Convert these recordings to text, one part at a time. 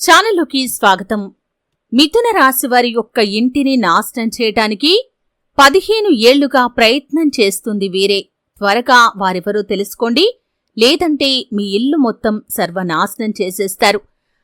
ఛానల్లోకి స్వాగతం. మిథున రాశి వారి యొక్క ఇంటిని నాశనం చేయటానికి పదిహేను ఏళ్ళుగా ప్రయత్నం చేస్తుంది వీరే. త్వరగా వారెవరో తెలుసుకోండి. లేదంటే మీ ఇల్లు మొత్తం సర్వనాశనం చేసేస్తారు.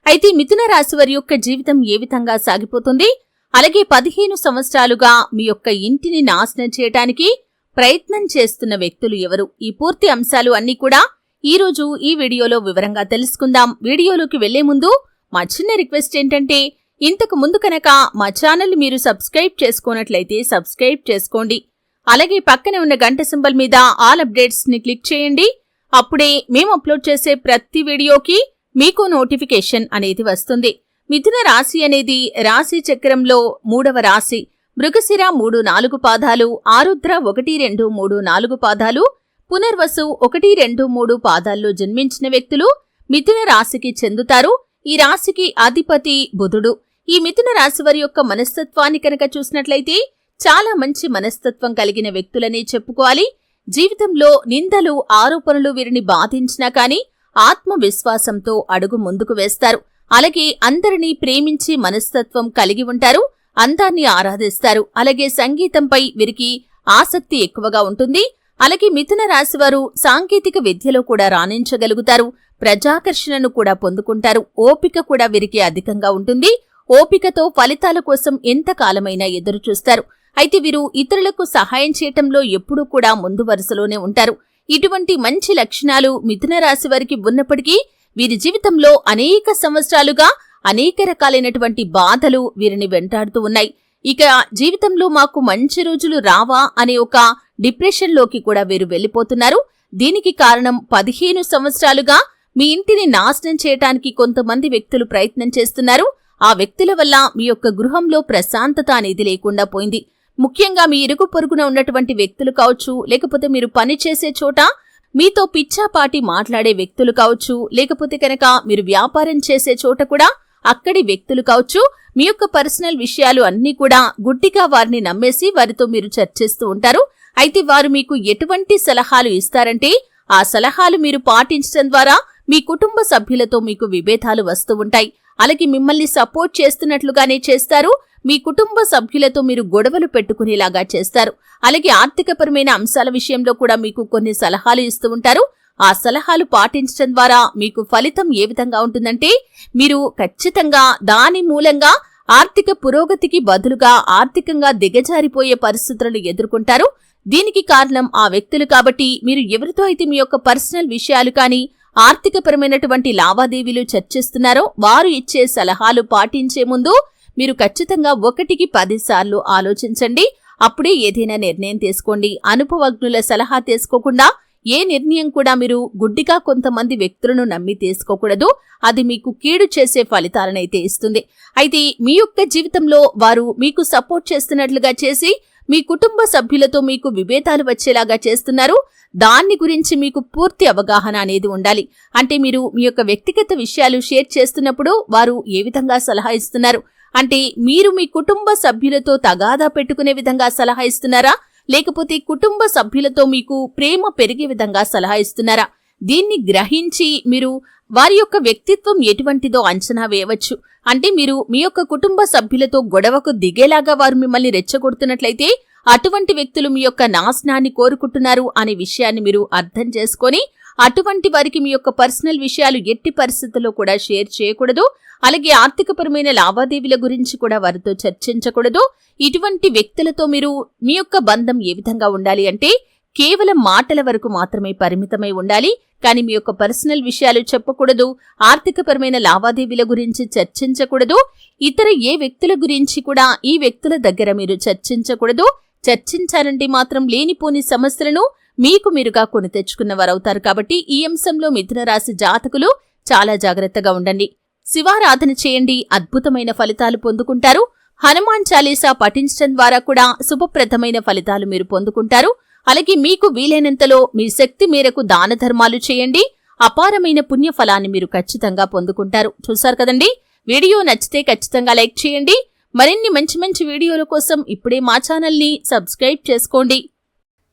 అయితే మిథున రాశి వారి యొక్క జీవితం ఏ విధంగా సాగిపోతుంది? అలాగే పదిహేను సంవత్సరాలుగా మీ యొక్క ఇంటిని నాశనం చేయటానికి ప్రయత్నం చేస్తున్న వ్యక్తులు ఎవరు? ఈ పూర్తి అంశాలు అన్నీ కూడా ఈ రోజు ఈ వీడియోలో వివరంగా తెలుసుకుందాం. వీడియోలోకి వెళ్ళే ముందు మా చిన్న రిక్వెస్ట్ ఏంటంటే ఇంతకు ముందు కనుక మా ఛానల్ మీరు సబ్స్క్రైబ్ చేసుకున్నట్లయితే సబ్స్క్రైబ్ చేసుకోండి. అలాగే పక్కనే ఉన్న గంట సింబల్ మీద ఆల్ అప్డేట్స్ని క్లిక్ చేయండి. అప్పుడే మేము అప్లోడ్ చేసే ప్రతి వీడియోకి మీకు నోటిఫికేషన్ అనేది వస్తుంది. మిథున రాశి అనేది రాశి చక్రంలో మూడవ రాశి. మృగశిర మూడు నాలుగు పాదాలు ఆరుద్ర ఒకటి రెండు మూడు నాలుగు పాదాలు పునర్వసు ఒకటి రెండు మూడు పాదాల్లో జన్మించిన వ్యక్తులు మిథున రాశికి చెందుతారు. ఈ రాశికి అధిపతి బుధుడు. ఈ మిథున రాశి వారి యొక్క మనస్తత్వాన్ని కనుక చూసినట్లయితే చాలా మంచి మనస్తత్వం కలిగిన వ్యక్తులనే చెప్పుకోవాలి. జీవితంలో నిందలు ఆరోపణలు వీరిని బాధించినా కాని ఆత్మవిశ్వాసంతో అడుగు ముందుకు వేస్తారు. అలాగే అందరినీ ప్రేమించి మనస్తత్వం కలిగి ఉంటారు అందాన్ని ఆరాధిస్తారు. అలాగే సంగీతంపై వీరికి ఆసక్తి ఎక్కువగా ఉంటుంది. అలాగే మిథున రాశివారు సాంకేతిక విద్యలో కూడా రాణించగలుగుతారు. ప్రజాకర్షణను కూడా పొందుకుంటారు. ఓపిక కూడా వీరికి అధికంగా ఉంటుంది. ఓపికతో ఫలితాల కోసం ఎంతకాలమైనా ఎదురు చూస్తారు. అయితే వీరు ఇతరులకు సహాయం చేయటంలో ఎప్పుడూ కూడా ముందు వరుసలోనే ఉంటారు. ఇటువంటి మంచి లక్షణాలు మిథున రాశి వారికి ఉన్నప్పటికీ వీరి జీవితంలో అనేక సంవత్సరాలుగా అనేక రకాలైనటువంటి బాధలు వీరిని వెంటాడుతూ ఉన్నాయి. ఇక జీవితంలో మాకు మంచి రోజులు రావా అనే ఒక డిప్రెషన్లోకి కూడా వీరు వెళ్ళిపోతున్నారు. దీనికి కారణం పదిహేను సంవత్సరాలుగా మీ ఇంటిని నాశనం చేయటానికి కొంతమంది వ్యక్తులు ప్రయత్నం చేస్తున్నారు. ఆ వ్యక్తుల వల్ల మీ యొక్క గృహంలో ప్రశాంతత అనేది లేకుండా పోయింది. ముఖ్యంగా మీ ఇరుగు పొరుగున ఉన్నటువంటి వ్యక్తులు కావచ్చు లేకపోతే మీరు పని చేసే చోట మీతో పిచ్చాపాటి మాట్లాడే వ్యక్తులు కావచ్చు లేకపోతే కనుక మీరు వ్యాపారం చేసే చోట కూడా అక్కడి వ్యక్తులు కావచ్చు మీ యొక్క పర్సనల్ విషయాలు అన్నీ కూడా గుడ్డిగా వారిని నమ్మేసి వారితో మీరు చర్చిస్తూ ఉంటారు. అయితే వారు మీకు ఎటువంటి సలహాలు ఇస్తారంటే ఆ సలహాలు మీరు పాటించడం ద్వారా మీ కుటుంబ సభ్యులతో మీకు విభేదాలు వస్తూ ఉంటాయి. అలాగే మిమ్మల్ని సపోర్ట్ చేస్తున్నట్లుగానే చేస్తారు. మీ కుటుంబ సభ్యులతో మీరు గొడవలు పెట్టుకునేలాగా చేస్తారు. అలాగే ఆర్థికపరమైన అంశాల విషయంలో కూడా మీకు కొన్ని సలహాలు ఇస్తూ ఉంటారు. ఆ సలహాలు పాటించడం ద్వారా మీకు ఫలితం ఏ విధంగా ఉంటుందంటే మీరు ఖచ్చితంగా దాని మూలంగా ఆర్థిక పురోగతికి బదులుగా ఆర్థికంగా దిగజారిపోయే పరిస్థితులను ఎదుర్కొంటారు. దీనికి కారణం ఆ వ్యక్తులు కాబట్టి మీరు ఎవరితో అయితే మీ యొక్క పర్సనల్ విషయాలు కానీ ఆర్థికపరమైనటువంటి లావాదేవీలు చర్చిస్తున్నారో వారు ఇచ్చే సలహాలు పాటించే ముందు మీరు ఖచ్చితంగా ఒకటికి పదిసార్లు ఆలోచించండి. అప్పుడే ఏదైనా నిర్ణయం తీసుకోండి. అనుభవజ్ఞుల సలహా తీసుకోకుండా ఏ నిర్ణయం కూడా మీరు గుడ్డిగా కొంతమంది వ్యక్తులను నమ్మి తీసుకోకూడదు. అది మీకు కీడు చేసే ఫలితాలనైతే ఇస్తుంది. అయితే మీ యొక్క జీవితంలో వారు మీకు సపోర్ట్ చేస్తున్నట్లుగా చేసి మీ కుటుంబ సభ్యులతో మీకు విభేదాలు వచ్చేలాగా చేస్తున్నారు. దాన్ని గురించి మీకు పూర్తి అవగాహన అనేది ఉండాలి. అంటే మీరు మీ యొక్క వ్యక్తిగత విషయాలు షేర్ చేస్తున్నప్పుడు వారు ఏ విధంగా సలహా ఇస్తున్నారు? అంటే మీరు మీ కుటుంబ సభ్యులతో తగాదా పెట్టుకునే విధంగా సలహా ఇస్తున్నారా? లేకపోతే కుటుంబ సభ్యులతో మీకు ప్రేమ పెరిగే విధంగా సలహా ఇస్తున్నారా? దీన్ని గ్రహించి మీరు వారి యొక్క వ్యక్తిత్వం ఎటువంటిదో అంచనా వేయవచ్చు. అంటే మీరు మీ యొక్క కుటుంబ సభ్యులతో గొడవకు దిగేలాగా వారు మిమ్మల్ని రెచ్చగొడుతున్నట్లయితే అటువంటి వ్యక్తులు మీ యొక్క నాశనాన్ని కోరుకుంటున్నారు అనే విషయాన్ని మీరు అర్థం చేసుకొని అటువంటి వారికి మీ యొక్క పర్సనల్ విషయాలు ఎట్టి పరిస్థితుల్లో కూడా షేర్ చేయకూడదు. అలాగే ఆర్థికపరమైన లావాదేవీల గురించి కూడా వారితో చర్చించకూడదు. ఇటువంటి వ్యక్తులతో మీరు మీ యొక్క బంధం ఏ విధంగా ఉండాలి అంటే కేవలం మాటల వరకు మాత్రమే పరిమితమై ఉండాలి. కానీ మీ యొక్క పర్సనల్ విషయాలు చెప్పకూడదు. ఆర్థికపరమైన లావాదేవీల గురించి చర్చించకూడదు. ఇతర ఏ వ్యక్తుల గురించి కూడా ఈ వ్యక్తుల దగ్గర మీరు చర్చించకూడదు. చర్చించారంటే మాత్రం లేనిపోని సమస్యలను మీకు మీరుగా కొని తెచ్చుకున్నవారవుతారు కాబట్టి ఈ అంశంలో మిథునరాశి జాతకులు చాలా జాగ్రత్తగా ఉండండి. శివారాధన చేయండి అద్భుతమైన ఫలితాలు పొందుకుంటారు. హనుమాన్ చాలీసా పఠించడం ద్వారా కూడా శుభప్రదమైన ఫలితాలు మీరు పొందుకుంటారు. అలాగే మీకు వీలైనంతలో మీ శక్తి మేరకు దాన ధర్మాలు చేయండి. అపారమైన పుణ్య ఫలాన్ని మీరు ఖచ్చితంగా పొందుకుంటారు. చూశారు కదండి? వీడియో నచ్చితే ఖచ్చితంగా లైక్ చేయండి. మరిన్ని మంచి మంచి వీడియోల కోసం ఇప్పుడే మా ఛానల్ని సబ్స్క్రైబ్ చేసుకోండి.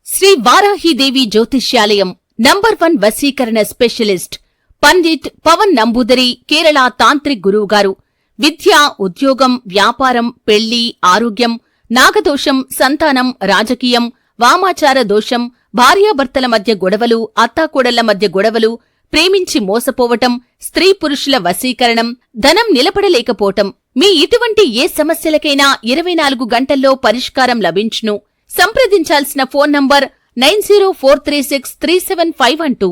శ్రీ వారాహిదేవి జ్యోతిష్యాలయం నంబర్ వన్ వశీకరణ స్పెషలిస్ట్ పండిట్ పవన్ నంబూదరి కేరళ తాంత్రిక్ గురువు గారు. విద్య ఉద్యోగం వ్యాపారం పెళ్ళి ఆరోగ్యం నాగదోషం సంతానం రాజకీయం వామాచార దోషం భార్యాభర్తల మధ్య గొడవలు అత్తాకోడళ్ళ మధ్య గొడవలు ప్రేమించి మోసపోవటం స్త్రీ పురుషుల వశీకరణం ధనం నిలబడలేకపోవటం మీ ఇటువంటి ఏ సమస్యలకైనా ఇరవై నాలుగు గంటల్లో పరిష్కారం లభించును. సంప్రదించాల్సిన phone number nine zero four three six three seven five one two.